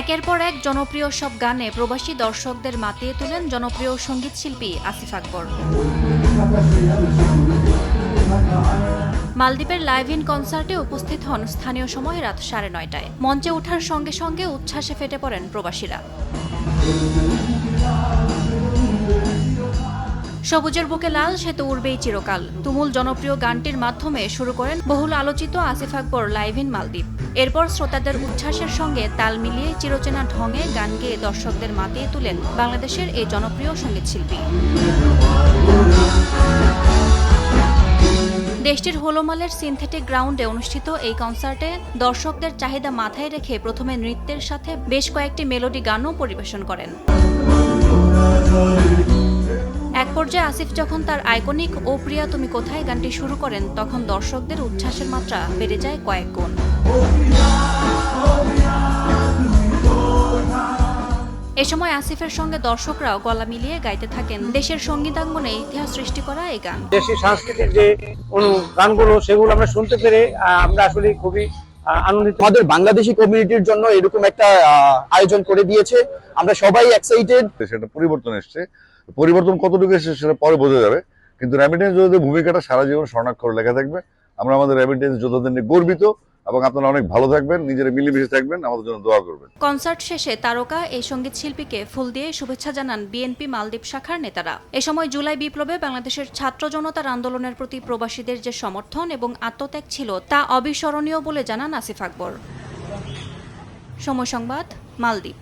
একের পর এক জনপ্রিয় সব গানে প্রবাসী দর্শকদের মাতিয়ে তোলেন জনপ্রিয় সংগীত শিল্পী আসিফ আকবর। মালদ্বীপের লাইভ ইন কনসার্টে উপস্থিত হন স্থানীয় সময় রাত সাড়ে নয়টায়। মঞ্চে ওঠার সঙ্গে সঙ্গে উচ্ছ্বাসে ফেটে পড়েন প্রবাসীরা। সবুজের বুকে লাল সে তো উড়বেই চিরকাল। তুমুল জনপ্রিয় গানটির মাধ্যমে শুরু করেন বহুল আলোচিত আসিফ আকবর লাইভ ইন মালদ্বীপ। এরপর শ্রোতাদের উচ্ছ্বাসের সঙ্গে তাল মিলিয়ে চিরচেনা ঢঙে গান গেয়ে দর্শকদের মাতিয়ে তুলেন বাংলাদেশের এই জনপ্রিয় সঙ্গীতশিল্পী দেশটির হোলোমালের সিনথেটিক গ্রাউন্ডে অনুষ্ঠিত এই কনসার্টে দর্শকদের চাহিদা মাথায় রেখে প্রথমে নৃত্যের সাথে বেশ কয়েকটি মেলোডি গানও পরিবেশন করেন। এক পর্যায়ে আসিফ যখন তার আইকনিক ও প্রিয়া তুমি কোথায় গানটি শুরু করেন, তখন দর্শকদের উচ্ছ্বাসের মাত্রা বেড়ে যায় কয়েক গুণ। এ সময় আসিফের সঙ্গে দর্শকরাও গলা মিলিয়ে গাইতে থাকেন। দেশের সঙ্গীতাঙ্গনে ইতিহাস সৃষ্টি করা এই গান। দেশি সাংস্কৃতিক যে গানগুলো, সেগুলো আমরা শুনতে পেরে আমরা আসলে খুবই আনন্দিত। আমাদের বাংলাদেশি কমিউনিটির জন্য এরকম একটা আহ, আয়োজন করে দিয়েছে। আমরা সবাই এক্সাইটেড সেটা পরিবর্তন এসছে। পরিবর্তন কতটুকু এসেছে সেটা পরে বোঝা যাবে। কিন্তু রেমিটেন্স যোদ্ধাদের ভূমিকাটা সারা জীবন স্বর্ণাক্ষর লেখা থাকবে। আমরা আমাদের রেমিটেন্স যোদ্ধাদের নিয়ে গর্বিত। এবং আপনারা অনেক ভালো থাকবেন, নিজেরা মিলেমিশে থাকবেন, আমাদের জন্য দোয়া করবেন। কনসার্ট শেষে তারকা এই সংগীত শিল্পীকে ফুল দিয়ে শুভেচ্ছা জানান বিএনপি মালদ্বীপ শাখার নেতারা। এ সময় জুলাই বিপ্লবে বাংলাদেশের ছাত্র জনতার আন্দোলনের প্রতি প্রবাসীদের যে সমর্থন এবং আত্মত্যাগ ছিল তা অবিস্মরণীয় বলে জানান আসিফ আকবর। সময় সংবাদ, মালদ্বীপ।